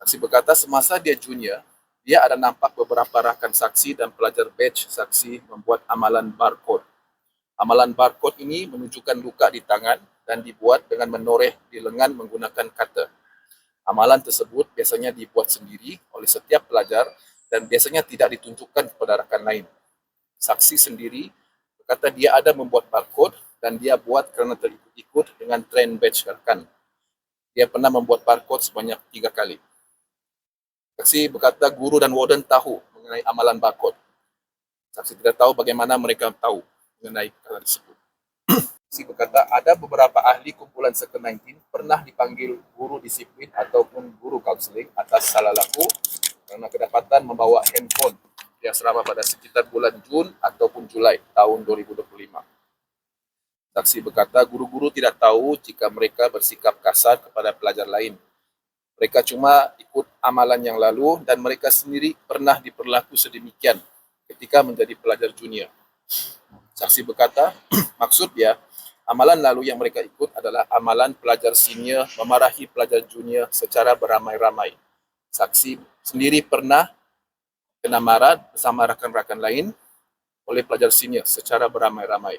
Saksi berkata semasa dia junior, dia ada nampak beberapa rakan saksi dan pelajar batch saksi membuat amalan barcode. Amalan barcode ini menunjukkan luka di tangan dan dibuat dengan menoreh di lengan menggunakan cutter. Amalan tersebut biasanya dibuat sendiri oleh setiap pelajar dan biasanya tidak ditunjukkan kepada rakan lain. Saksi sendiri berkata dia ada membuat barcode dan dia buat kerana terikut-ikut dengan trend batch rakan. Dia pernah membuat barcode sebanyak tiga kali. Saksi berkata guru dan warden tahu mengenai amalan barcode. Saksi tidak tahu bagaimana mereka tahu mengenai perkara tersebut. Saksi berkata ada beberapa ahli kumpulan Circle 19 pernah dipanggil guru disiplin ataupun guru kaunseling atas salah laku kerana kedapatan membawa handphone di asrama pada sekitar bulan Jun ataupun Julai tahun 2025. Saksi berkata guru-guru tidak tahu jika mereka bersikap kasar kepada pelajar lain mereka cuma ikut amalan yang lalu dan mereka sendiri pernah diperlaku sedemikian ketika menjadi pelajar junior. Saksi berkata, maksud dia, amalan lalu yang mereka ikut adalah amalan pelajar senior memarahi pelajar junior secara beramai-ramai. Saksi sendiri pernah kena marah bersama rakan-rakan lain oleh pelajar senior secara beramai-ramai.